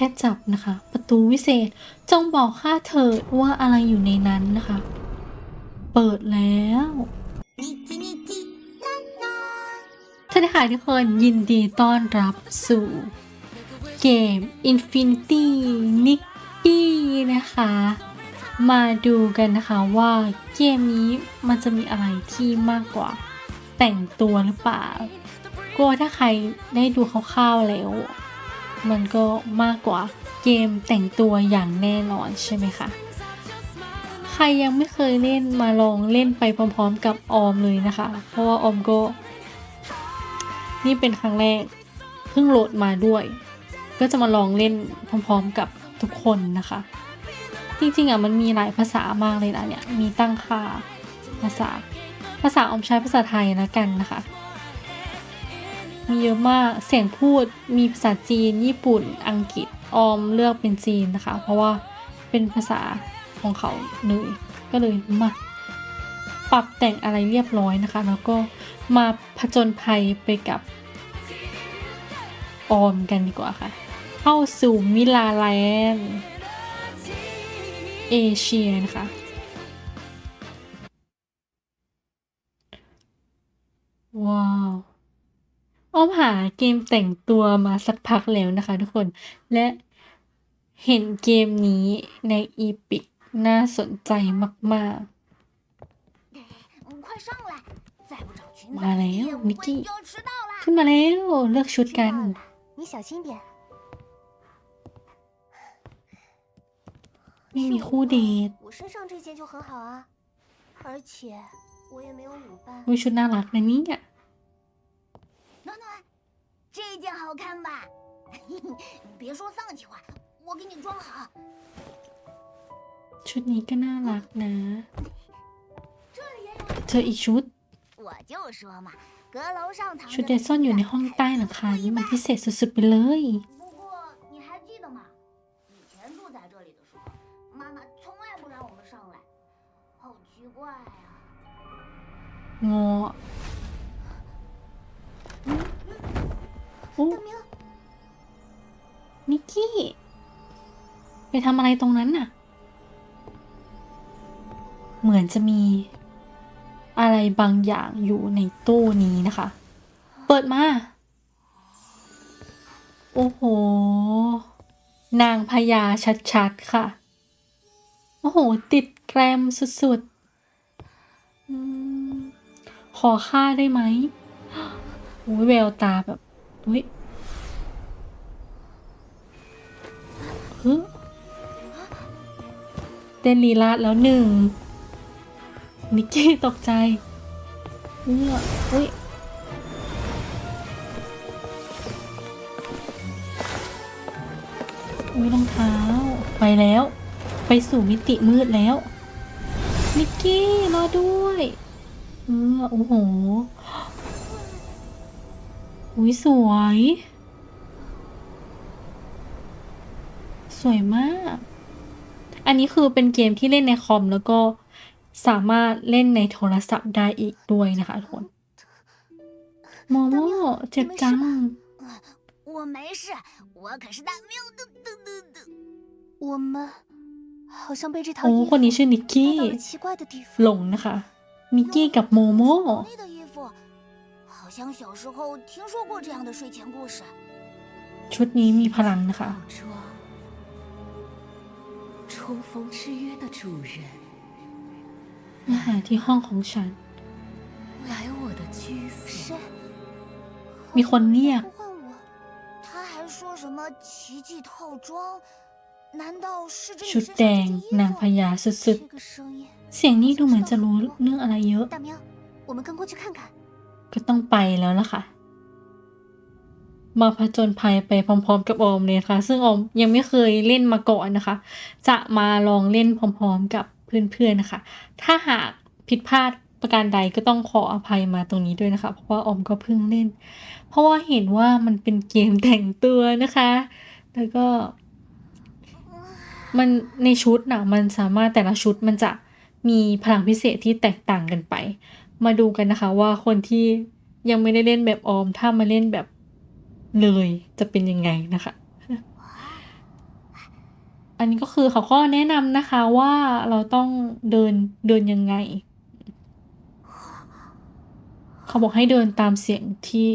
ค่จับนะคะ ประตูวิเศษจงบอกข้าเถิดว่าอะไรอยู่ในนั้นนะคะ เปิดแล้วท่านค่ะทุกคนยินดีต้อนรับสู่เกม Infinity Nikki นะคะ มาดูกันนะคะว่าเกมนี้มันจะมีอะไรที่มากกว่า แต่งตัวหรือเปล่า กลัวถ้าใครได้ดูคร่าวๆแล้ว มันก็มากกว่าเกมแต่งตัวอย่างแน่นอนใช่ไหมคะ ใครยังไม่เคยเล่นมาลองเล่นไปพร้อมๆกับออมเลยนะคะ เพราะว่าออมก็ นี่เป็นครั้งแรกเพิ่งโหลดมาด้วย ก็จะมาลองเล่นพร้อมๆกับทุกคนนะคะ จริงๆอะมันมีหลายภาษามากเลยนะเนี่ย มีตั้งค่าภาษา ภาษาออมใช้ภาษาไทยแล้วกันนะคะ มีเยอะมาก เสียงพูดมีภาษาจีน ญี่ปุ่น อังกฤษ ออมเลือกเป็นจีนนะคะ เพราะว่าเป็นภาษาของเขาเลยก็เลยมาปรับแต่งอะไรเรียบร้อยนะคะ แล้วก็มาผจญภัยไปกับออมกันดีกว่าค่ะ เข้าสู่มิลาแลนด์เอเชียนะคะ ว้าว อ้อมหาเกมแต่งตัวมาสักพักแล้วนะคะทุกคน และเห็นเกมนี้ในอีพิกน่าสนใจมาก ๆ มาแล้วนิกกี้ขึ้นมาแล้ว เลือกชุดกันไม่มีคู่เดทวิชุดน่ารักนะนี่อะ 暖暖，这件好看吧？你别说丧气话，我给你装好。 ชุดนี้ก็น่ารักนะ 这里也有， เจออีกชุด 我就说嘛，阁楼上藏 ชุด 着 เด 的 ซซ่อนอยู่ในห้องใต้หลังคานี่มันพิเศษสุดๆไปเลย 不过你还记得吗？以前住在这里的时候，妈妈从来不让我们上来，好奇怪呀、 งอ อ้，นิกกี้ ไปทำอะไรตรงนั้นน่ะ เหมือนจะมีอะไรบางอย่างอยู่ในตู้นี้นะคะ เปิดมา โอ้โห นางพญาชัดๆ ค่ะ โอ้โห ติดแกรมสุดๆ ขอค่าได้ไหมโอ้ยแววตาแบบ อุ้ยฮึเต้นลีลาดแล้วหนึ่ง นิกกี้ตกใจเอื้ออุ้ยอุ้ยรองเท้า ไปแล้ว ไปสู่มิติมืดแล้ว นิกกี้ รอด้วย เออโอ้โห อุ้ยสวย สวยมาก อันนี้คือเป็นเกมที่เล่นในคอมแล้วก็สามารถเล่นในโทรศัพท์ได้อีกด้วยนะคะทุกคนโมโมเจ็บจัง 我没事，我可是大喵的的的的。我们好像被这套 โอ้ 衣 คนนี้ชื่อนิก 带 กี้ 到了奇怪的地方。 หลงนะคะ นิกกี้กับโมโม 国内的衣服，好 像小时候听说过这样的睡前故事。 ชุดนี้มีพลังนะคะ 老庄，重逢之约的主人， มาหาที่ห้องของฉัน 来我的居所谁。？มีคนเรียก 呼唤我，他还说什么奇迹套装？难道是这 ชุ 里 ด 身上 แด 这 ง 件衣 นาง 服 พ？ญาสุด 这个声音， ๆ เสียงนี้ดูเหมือนจะรู้เรื่องอะไรเยอะ 大明，我们跟过去看看。 ก็ต้องไปแล้วล่ะค่ะ มาผจญภัยไปพร้อม ๆ กับออมเลยนะคะซึ่งออมยังไม่เคยเล่นมาก่อนนะคะ จะมาลองเล่นพร้อม ๆ กับเพื่อนๆนะคะ ถ้าหากผิดพลาดประการใดก็ต้องขออภัยมาตรงนี้ด้วยนะคะ เพราะว่าออมก็เพิ่งเล่น เพราะว่าเห็นว่ามันเป็นเกมแต่งตัวนะคะ แล้วก็ มันในชุดนะมันสามารถแต่ละชุดมันจะมีพลังพิเศษที่แตกต่างกันไป มาดูกันนะคะว่าคนที่ยังไม่ได้เล่นแบบออม ถ้ามาเล่นแบบเลยจะเป็นยังไงนะคะ อันนี้ก็คือเขาก็แนะนำนะคะว่าเราต้องเดินเดินยังไง เขาบอกให้เดินตามเสียงที่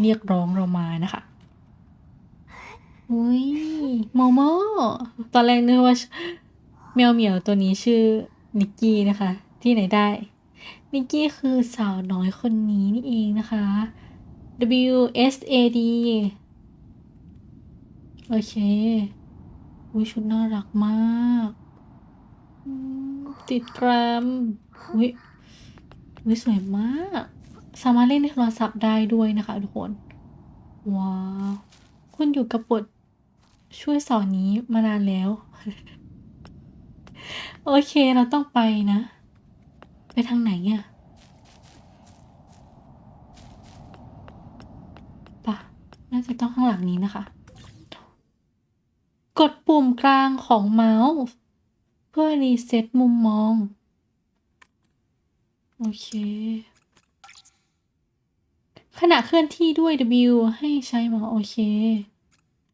เรียกร้องเรามานะคะอุ้ยโมโมตอนแรกนึกว่าแมวเหมียวตัวนี้ชื่อนิกกี้นะคะ ที่ไหนได้ นิกกี้คือสาวน้อยคนนี้นี่เองนะคะ W S A D โอเคอุ้ยชุดน่ารักมาก ติดแกรมอุ้ยอุ้ยสวยมาก สามารถเล่นในโทรศัพท์ได้ด้วยนะคะทุกคน ว้าว คุณอยู่กับบทช่วยสอนนี้มานานแล้ว โอเคเราต้องไปนะ ไปทางไหนอะปะน่าจะต้องข้างหลังนี้นะคะ กดปุ่มกลางของเมาส์ เพื่อรีเซ็ตมุมมอง โอเค ขณะเคลื่อนที่ด้วย W ให้ใช้เมาส์โอเค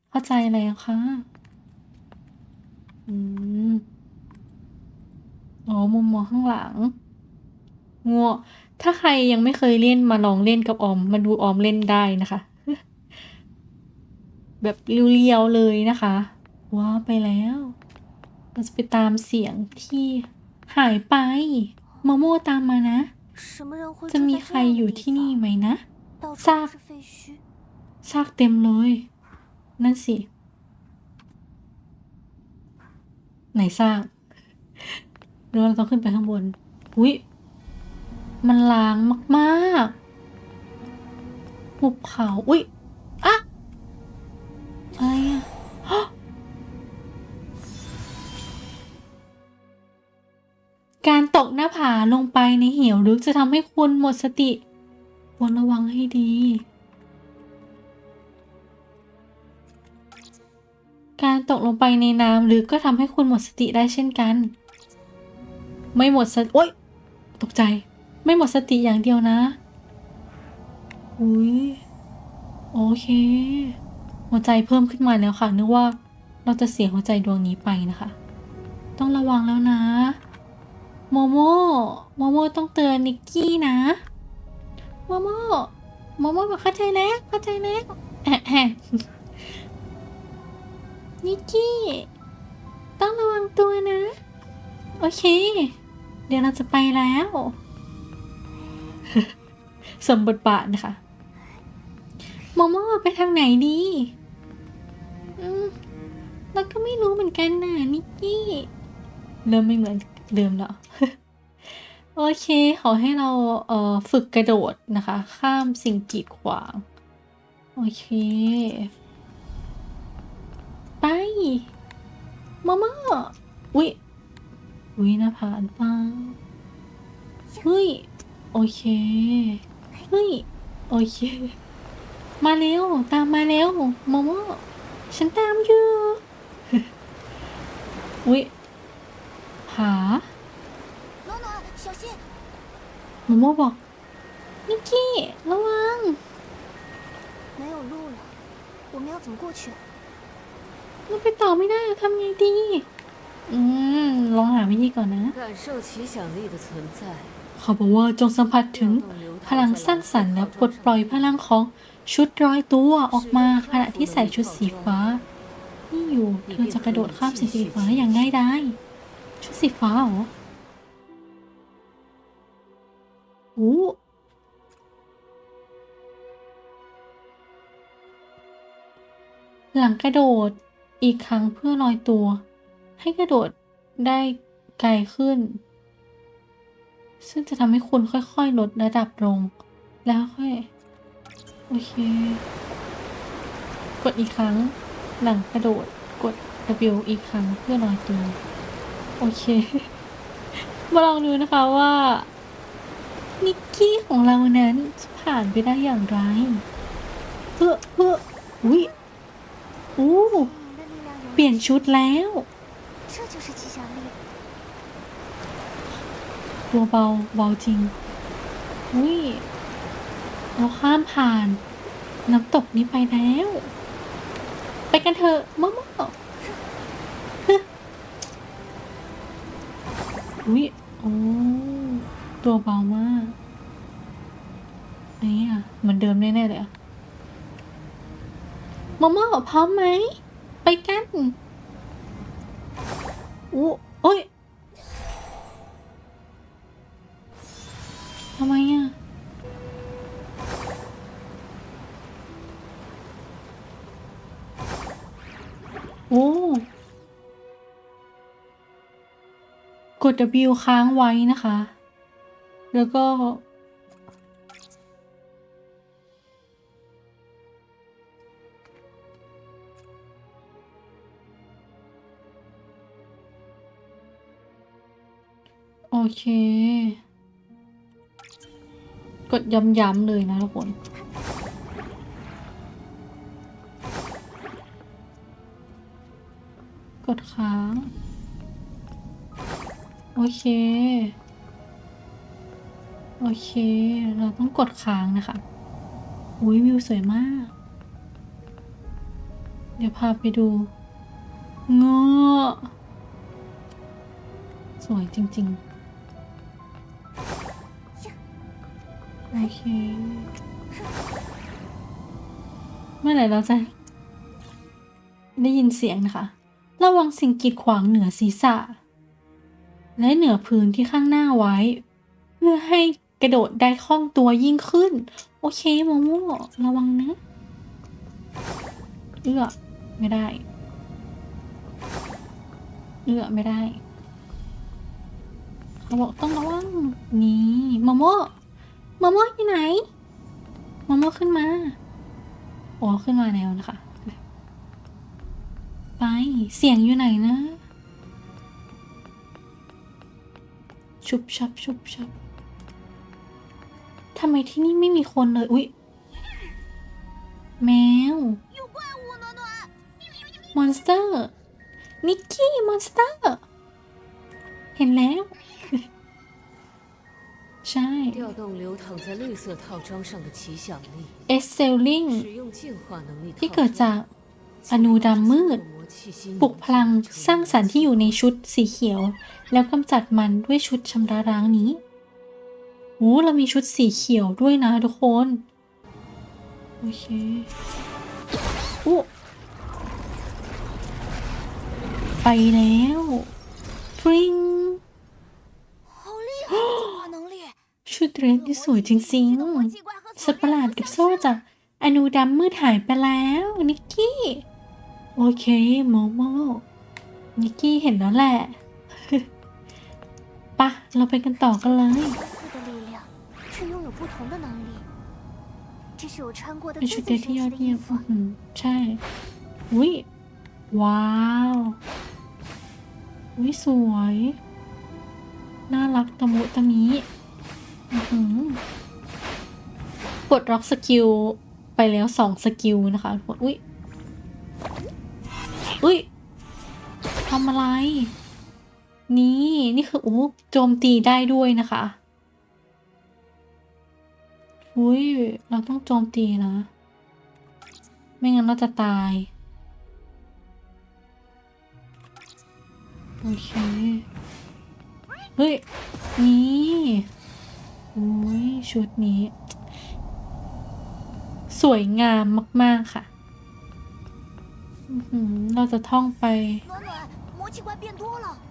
เข้าใจแล้วค่ะอืมอ๋อมุมมองข้างหลัง งัวถ้าใครยังไม่เคยเล่นมาลองเล่นกับออม มาดูออมเล่นได้นะคะ แบบเรียวๆเลยนะคะว้าไปแล้วเราจะไปตามเสียงที่หายไปมาโม่ตามมานะ จะมีใครอยู่ที่นี่ไหมนะซากซากเต็มเลย นั่นสิ ไหนซากเราต้องขึ้นไปข้างบน อุ้ย มันล้างมากๆหุบเขา อุ้ยอะอะไรอะฮะการตกหน้าผาลงไปในเหวลึกจะทำให้คุณหมดสติ ควรระวังให้ดี การตกลงไปในน้ำลึกก็ทำให้คุณหมดสติได้เช่นกัน ไม่หมดสติโอ๊ย ตกใจ ไม่หมดสติอย่างเดียวนะ อุ้ยโอเค หัวใจเพิ่มขึ้นมาแล้วค่ะ นึกว่าเราจะเสียหัวใจดวงนี้ไปนะคะ ต้องระวังแล้วนะ โมโมโมโมต้องเตือนนิกกี้นะ โมโมโมโมบอกเข้าใจแล้วเข้าใจแล้วแอะแอะนิกกี้ ต้องระวังตัวนะ โอเค เดี๋ยวเราจะไปแล้ว สมบทบาทนะคะโมโมไปทางไหนดีอืมเราก็ไม่รู้เหมือนกันนะนิกกี้เริ่มไม่เหมือนเดิมแล้ว โอเค ขอให้เราเอ่อฝึกกระโดดนะคะ ข้ามสิ่งกีดขวาง โอเค ไปมาม่าอุ๊ยอุ๊ยน้าผานปังเฮ้ย โอเค เฮ้ย โอเค มาเร็ว ตามมาเร็วโมโมฉันตามอยู่ อุ๊ยผา 暖暖，小心！ โมโมบอก นิกกี้ ระวัง 没有路了，我们要怎么过去？ เราไปต่อไม่ได้ทำไงดี อืม ลองหาวิธีก่อนนะ 感受奇想力的存在， เขาบอกว่าจงสัมผัสถึงพลังสร้างสรรค์และปลดปล่อยพลังของชุดร้อยตัวออกมาขณะที่ใส่ชุดสีฟ้า นี่อยู่เธอจะกระโดดข้ามสีสีฟ้าอย่างง่ายดายชุดสีฟ้าเหรอโอ้หลังกระโดดอีกครั้งเพื่อลอยตัว ให้กระโดดได้ไกลขึ้น ซึ่งจะทำให้คุณค่อยๆ ลดระดับลง แล้วค่อย โอเค กดอีกครั้ง หลังกระโดดกด W อีกครั้งเพื่อลอยตัว โอเค มาลองดูนะคะว่า นิกกี้ของเรานั้นจะผ่านไปได้อย่างไรเพื่อเพื่ออุ้ยอู้เปลี่ยนชุดแล้ว ตัวเบาเบาจริงอุ้ยเราข้ามผ่าน น้ำตกนี้ไปแล้ว ไปกันเถอะมะม่วอุ้ยโอ้ตัวเบามากนนี้อะเหมือนเดิมแน่ๆเลยอะมโม่พร้อมไหม ไปกันอู้โอ้ย ทำไมอะ โอ้ กด W ค้างไว้นะคะ แล้วก็โอเค กดย้ำๆเลยนะทุกคนกดค้าง โอเค โอเค เราต้องกดค้างนะคะ อุ้ยวิวสวยมาก เดี๋ยวพาไปดูเงาะสวยจริง ๆ โอเค เมื่อไหร่เราจะ ได้ยินเสียงนะคะ ระวังสิ่งกีดขวางเหนือศีรษะ และเหนือพื้นที่ข้างหน้าไว้ เพื่อให้กระโดดได้คล่องตัวยิ่งขึ้น โอเคโมโม่ระวังนะเอื้อไม่ได้ เอื้อไม่ได้ เขาบอกต้องระวังนี่โมโม่ โมโมอยู่ไหนโมโมขึ้นมาอ๋อขึ้นมาแล้วนะคะ ไป เสียงอยู่ไหนนะ ชุบชับชุบชับทำไมที่นี่ไม่มีคนเลย อุ๊ยแมว มอนสเตอร์ นิกกี้ มอนสเตอร์ เห็นแล้ว ใช่ 调动流淌在绿色套装上的奇想力， เอสเซลลิง 使用进化能力 ที่ 套 เกิด 装 จากอนูดำมืด 恶魔气息 ปลุกพลังสร้างสรรค์ที่อยู่ในชุดสีเขียว แล้วกำจัดมันด้วยชุดชำระล้างนี้โอ้เรามีชุดสีเขียวด้วยนะทุกคน โอเคโอ้ไปแล้วฟริง ชุดเรียนที่สวยจริงๆสัตว์ประหลาดกับโซ่จากอนูดำมืดหายไปแล้วนิกกี้ โอเคโมโมนิกกี้เห็นแล้วแหละปะเราไปกันต่อกันเลยเป็นชุดเดียที่ยอดเยี่ยมใช่อุ้ยว้าวอุ้ยสวย น่ารักตะมุตะมิ กดล็อกสกิลไปแล้วสองสกิลนะคะทุกคนอุ้ยอุ้ยทำอะไร นี่นี่คืออู้โจมตีได้ด้วยนะคะอุ้ยเราต้องโจมตีนะ ไม่งั้นเราจะตาย โอเค เฮ้ย นี่ อุ้ยชุดนี้ สวยงามมาก ๆ ค่ะ เราจะท่องไป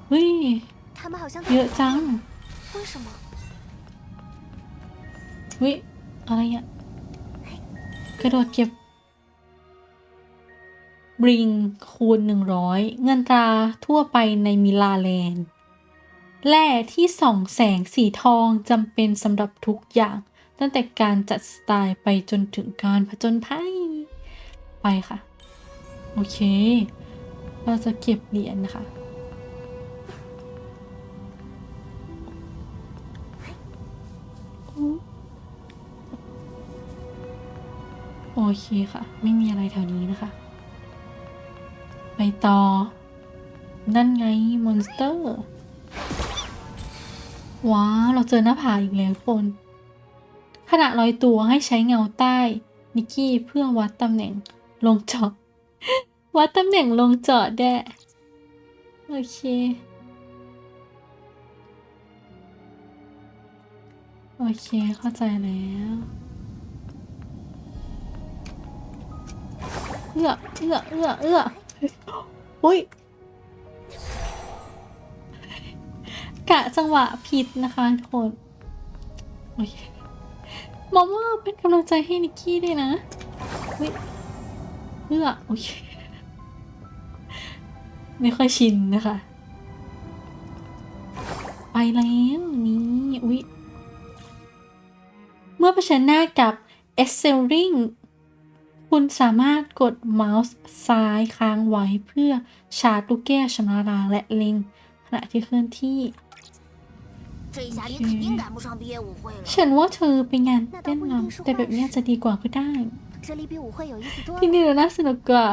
เฮ้ยเยอะจังเฮ้ยอะไรอะกระโดดเก็บ บริงคูณหนึ่งร้อยเงินตราทั่วไปในมิลาแลนด์ แร่ที่ส่องแสงสีทองจำเป็นสำหรับทุกอย่าง ตั้งแต่การจัดสไตล์ไปจนถึงการผจญภัย ไปค่ะ โอเค เราจะเก็บเหรียญนะคะโอเคค่ะ ไม่มีอะไรแถวนี้นะคะ ไปต่อ นั่นไงมอนสเตอร์ ว้าวเราเจอหน้าผาอีกแล้วคนขณะลอยตัวให้ใช้เงาใต้ นิกกี้เพื่อวัดตำแหน่งลงจอด วัดตำแหน่งลงจอดแด้โอเคโอเค เข้าใจแล้วเอื้อเอื้อเอื้อเอื้ออุ้ย กะจังหวะผิดนะคะทุกคนโอเคมอมว่าเป็นกำลังใจให้นิกกี้ด้วยนะเฮ้ยเอื้อโอเคไม่ค่อยชินนะคะ ไปแล้วนี่อุ๊ยเมื่อเผชิญหน้ากับ e x c e l r i n g คุณสามารถกดเมาส์ซ้ายค้างไว้เพื่อชาร์จลูกแก้วชำระล้างและเล็งขณะที่เคลื่อนที่ 这一下你肯定赶不上毕业舞会了。 ฉันว่าเธอไปงานเต้นรำแต่แบบเนี้ยจะดีกว่าก็ได้ 这里比舞会有意思多 ที่ 了。 นี่เราน่าสนุกกว่า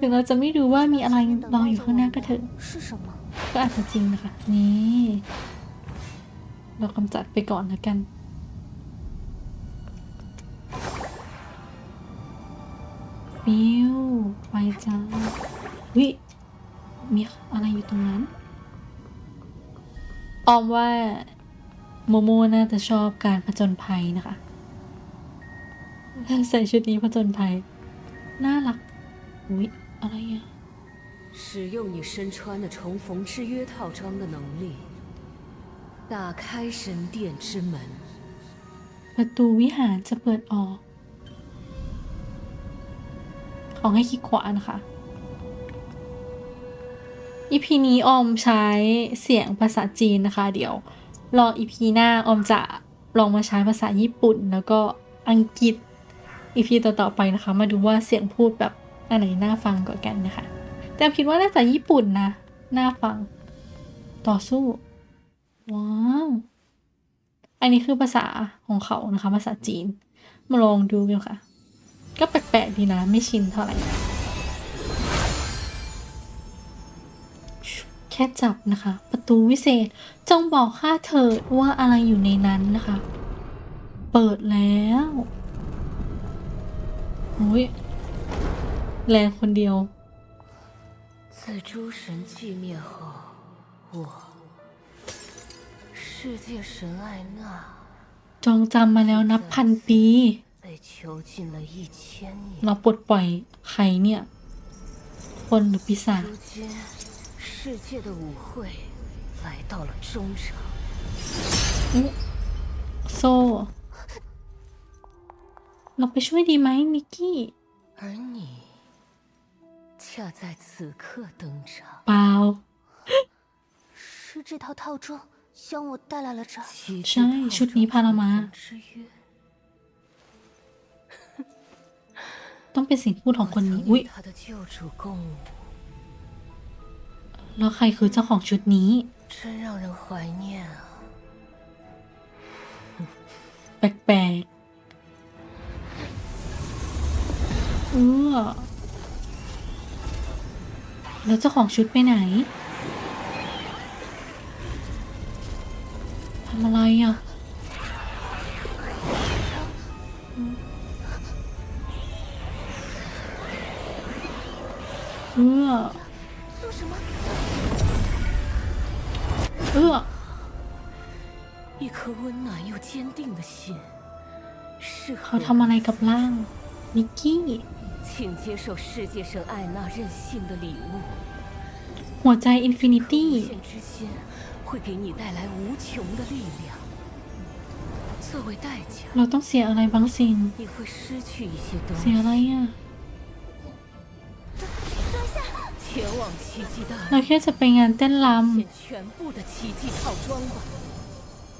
ถึงเราจะไม่รู้ว่ามีอะไรรออยู่ข้างหน้าก็เถอะ 是什么？ ก็อาจจะจริงนะคะ นี่ เรากำจัดไปก่อนแล้วกัน ฟิวไปจ้าวิมีอะไรอยู่ตรงนั้น ออมว่า โมโมน่าจะชอบการผจญภัยนะคะ ใส่ชุดนี้ผจญภัย น่ารักอุ๊ยอะไรอะ 使用你身穿的重逢制约套装的能力，打开神殿之门。 ประตูวิหารจะเปิดออก ขอให้คลิกขวานะคะ อีพีนี้ออมใช้เสียงภาษาจีนนะคะ เดี๋ยว รออีพีหน้าออมจะลองมาใช้ภาษาญี่ปุ่น แล้วก็อังกฤษอีพีต่อๆไปนะคะ มาดูว่าเสียงพูดแบบอันไหนน่าฟังกว่ากันนะคะ แต่คิดว่าน่าจะญี่ปุ่นนะน่าฟัง ต่อสู้ ว้าวอันนี้คือภาษาของเขานะคะ ภาษาจีน มาลองดูกันค่ะ ก็แปลกๆดีนะ ไม่ชินเท่าไหร่ ค่จับนะคะ ประตูวิเศษ จงบอกข้าเถิดว่าอะไรอยู่ในนั้นนะคะ เปิดแล้วโอ้ยแรงคนเดียว 自诸神寂灭后，我世界神艾娜 จงจำมาแล้วนับพันปี 被囚禁了一千年。 เราปลดปล่อยใครเนี่ย คนหรือปีศาจ 如今， 世界的舞会来到了终场。 โซ่ เราไปช่วยดีไหมนิกกี้ 而你恰在此刻登场， เปล่า 是这套套装将我带来了这儿。奇迹 ใช่ 套 ชุดนี้ 装 พาเรามา 重逢之约 ต้องเป็นสิ่งพูดของคน 我 นี้ 曾 อุ๊ย 与他的救主共舞， แล้วใครคือเจ้าของชุดนี้แปลกๆเออแล้วเจ้าของชุดไปไหน 接受世界神艾娜任性的礼物。 หัวใจอินฟินิ 无 ตี้ 限之心会给你带来无穷的力量，作为代价， เราต้องเสียอะไรบางสิ่ง 你会失去一些东 เสียอะไร 西。 อ่ะ 前往奇迹大 เรา 陆， แค่จะไปงานเต้นร 现全部的奇迹套装吧。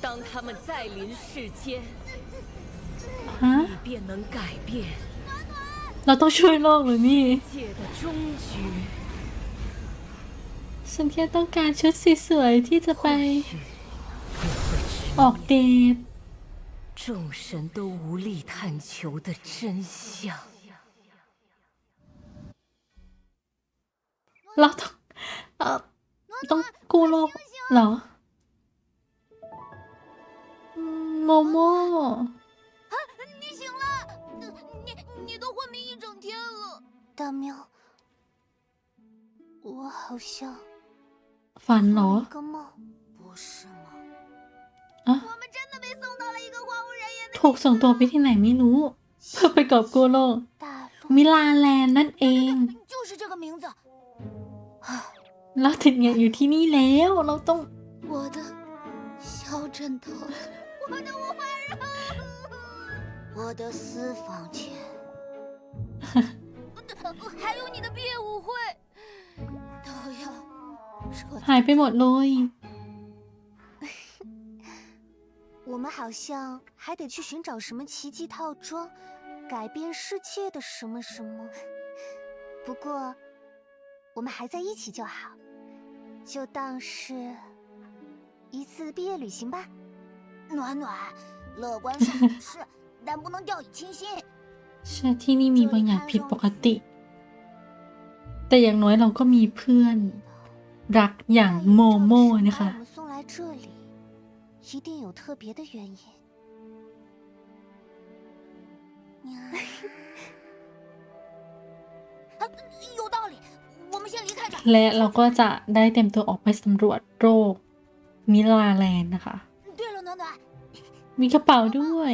当他们再临世间， ำฮะ 你便能改变 เราต้องช่วยโลกหรือนี่ 界的终局。 ฉันแค่ต้องการชุดสวยๆที่จะไป 或许你会 ออก 直 เด 面 ท 众神都无力探求的真相。 เราต้องเออต้องกู้โลกเหรออืมโมโม 大喵，我好像 ฝันเหรอ 做了一个梦。不是吗？啊我们真的被送 送到了一个荒无人烟的 ถูกส่งตัวไปที่ไหนไม่รู้ เพื่อไปกอบกู้โลก 大陆 มิลาแลนด์นั่นเอง 就是这个名字。 เราถึงอยากอยู่ที่นี่แล้ว เราต้อง 我的小枕头，我的无花肉，我的私房钱， 还有你的毕业舞会，都要彻底 หายไปหมดเลย 我们好像还得去寻找什么奇迹套装，改变世界的什么什么。不过，我们还在一起就好，就当是一次毕业旅行吧。暖暖，乐观是好事，但不能掉以轻心。 ฉันที่นี่มีบางอย่างผิดปกติ แต่อย่างน้อยเราก็มีเพื่อน รักอย่างโมโม่นะคะและเราก็จะได้เต็มตัวออกไปสำรวจโรคมิลาแลนนะคะ มีกระเป๋าด้วย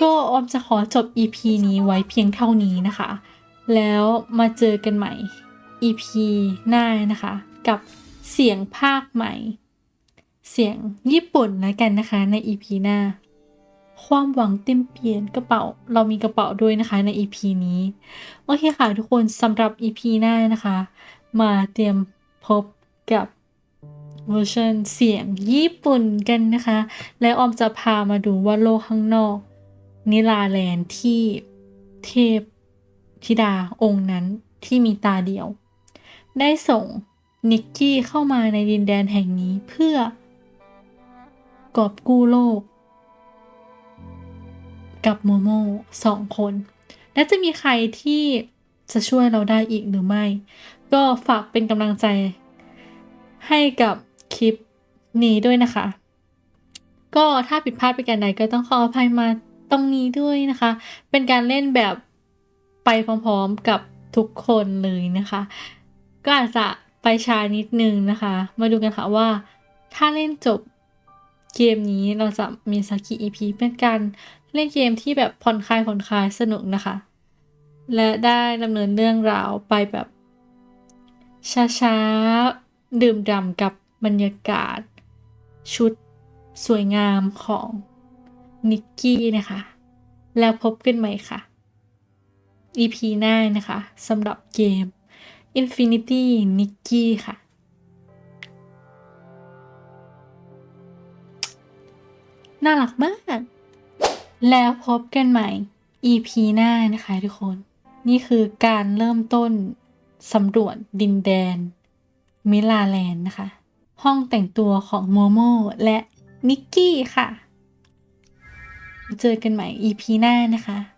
ก็ออมจะขอจบ EP นี้ไว้เพียงเท่านี้นะคะ แล้วมาเจอกันใหม่ EP หน้านะคะ กับเสียงภาคใหม่ เสียงญี่ปุ่นแล้วกันนะคะใน EP หน้า ความหวังเต็มเปลี่ยนกระเป๋า เรามีกระเป๋าด้วยนะคะใน EP นี้ โอเคค่ะทุกคนสำหรับ EP หน้านะคะ มาเตรียมพบกับเวอร์ชันเสียงญี่ปุ่นกันนะคะ และออมจะพามาดูว่าโลกข้างนอก นิลาแลนที่เทพธิดาองค์นั้นที่มีตาเดียว ได้ส่งนิกกี้เข้ามาในดินแดนแห่งนี้เพื่อกอบกู้โลก กับโมโมสองคน และจะมีใครที่จะช่วยเราได้อีกหรือไม่ ก็ฝากเป็นกำลังใจให้กับคลิปนี้ด้วยนะคะ ก็ถ้าผิดพลาดไปกันใดก็ต้องขออภัยมา ตรงนี้ด้วยนะคะ เป็นการเล่นแบบไปพร้อมๆกับทุกคนเลยนะคะ ก็อาจจะไปช้านิดนึงนะคะ มาดูกันค่ะว่า ถ้าเล่นจบเกมนี้เราจะมีสักกี่ EP เป็นการเล่นเกมที่แบบผ่อนคลายผ่อนคลายสนุกนะคะ และได้ดำเนินเรื่องราวไปแบบช้าๆ ดื่มด่ำกับบรรยากาศ ชุดสวยงามของ นิกกี้นะคะ แล้วพบกันใหม่ค่ะ EP หน้านะคะสำหรับเกม Infinity Nikki ค่ะ น่ารักมาก แล้วพบกันใหม่ EP หน้านะคะทุกคน นี่คือการเริ่มต้นสำรวจดินแดน มิลาแลนด์นะคะ ห้องแต่งตัวของโมโมและนิกกี้ค่ะ เจอกันใหม่ EP หน้านะคะ